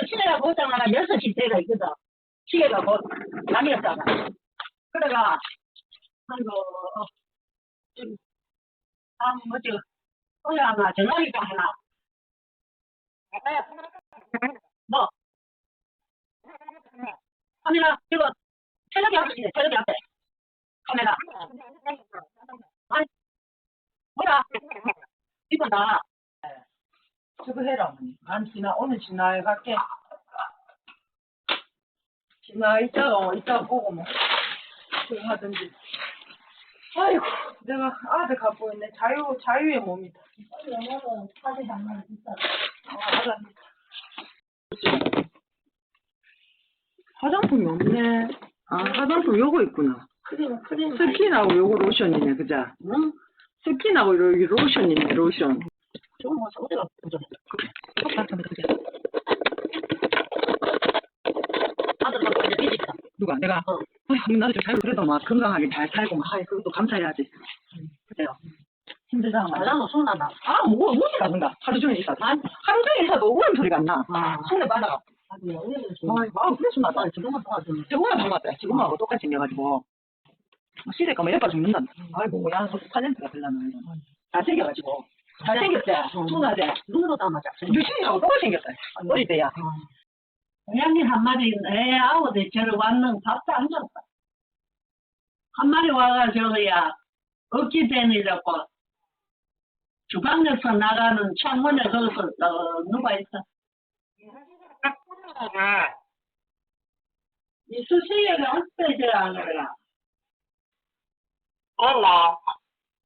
시계가 곧장하나 6시 때가 있거든. 시계가 곧 남이었잖아. 그래가, 아이고, 좀, 아, 뭐지, 어야, 하나, 전화기가 하나. 뭐? 카메라, 이거, 텔레비 앞에, 텔레비 앞에. 카메라. 아니, 뭐야? 이거 나, 저거 해라, 어머니. 난 지나, 오늘 지나에 갈게. 지나, 이따가, 이따가 보고 뭐. 그거 하든지. 아이고, 내가 아들 갖고 있네. 자유, 자유의 몸이다. 오늘은 사진 장난 진짜. 아, 알았네. 화장품이 없네. 아, 화장품 요거 있구나. 크림, 크림. 스킨하고 요거 로션이네, 그자? 응? 스킨하고 여기 로션이네, 로션. 좋은 거 보자. 아들하고 이제 뒤집다. 누가? 내가? 어. 아휴, 나도 좀 잘, 그래도 막 건강하게 잘 살고, 막, 아이, 그것도 감사해야지. 그래요. 힘들다, 막. 말하면 손나나. 아, 뭐, 뭐지, 가든가. 하루 종일 있어도. 아니, 하루 종일 있어도 억울한 소리가 안 나. 아. 손에 받아. 아니, 오늘은 좀. 아이, 아, 그래, 좀 나다. 지금은 도와주는. 지금만 닮았다. 지금하고 똑같이 생겨가지고. 시댁 가면 예뻐 죽는다. 아이고, 야, 탤런트가 별로나. 잘생겨가지고. 잘생겼대. 순하대. 눈으로 담아자. 유신이하고 똑같이 생겼다. 어릴 때야. 고양이 한 마리, 애 아우들 저를 왔는 밥도 안 줬다. 한 마리 와가지고, 야, 어찌 되느라고, 주방에서 나가는 창문에 거기서 어, 누가 있어? 이 수시에가 어떻게 안 그래라? 몰라.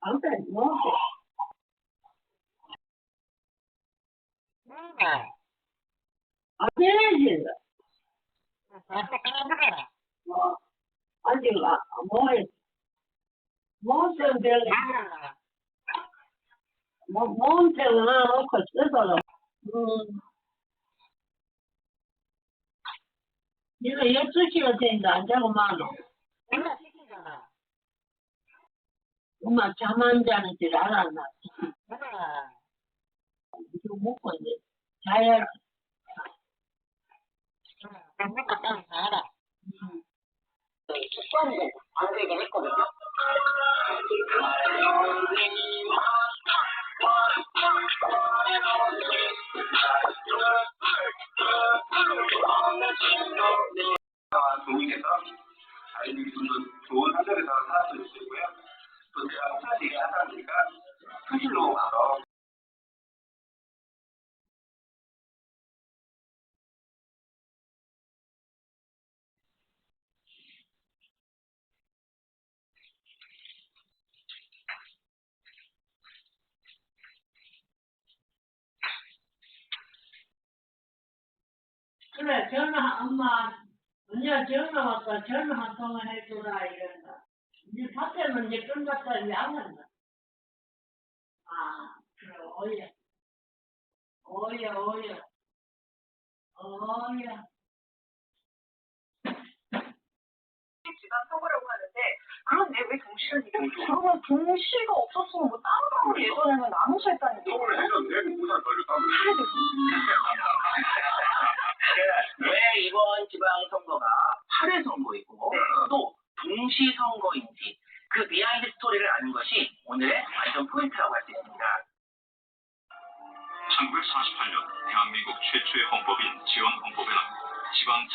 어때, 뭐, 안 되지. 뭐, 아직, 아, 뭐, 무슨 별, 뭐, 뭔 별을 넣고 쓰더라. 음. 이거 12시가 된다, 안 자고 마노. 엄마 잠안 자는 줄 알았나? 이거 먹고 이제 자야지. 음. 숙소는 안 되긴 했거든요. 부모님께서 아이들이 좀 더 좋은 환경에서 살았으면 좋겠고요. 또 제가 혹시 얘기한 사람들이니까 사실로 가서 그래, 전화, 엄마, 언니가 전화 왔다, 전화 한 통화 해주라, 이런다. 이제 밭에는 이제 끝났다, 이제 안 한다. 아, 그래, 오야. 오야, 오야. 오야. 지방 선거라고 하는데 그런데 왜 동시를 얘기해? 그러면 동시가 없었으면 뭐 다른 걸 예전에는 나눠서 했다는 게 해줬는데 무산 걸렸다고. 왜 이번 지방선거가 8회 선거이고 또 동시 선거인지 그 비하인드 스토리를 아는 것이 오늘의 관전 포인트라고 할 수 있습니다. 1948년 대한민국 최초의 헌법인 지원헌법에는 지방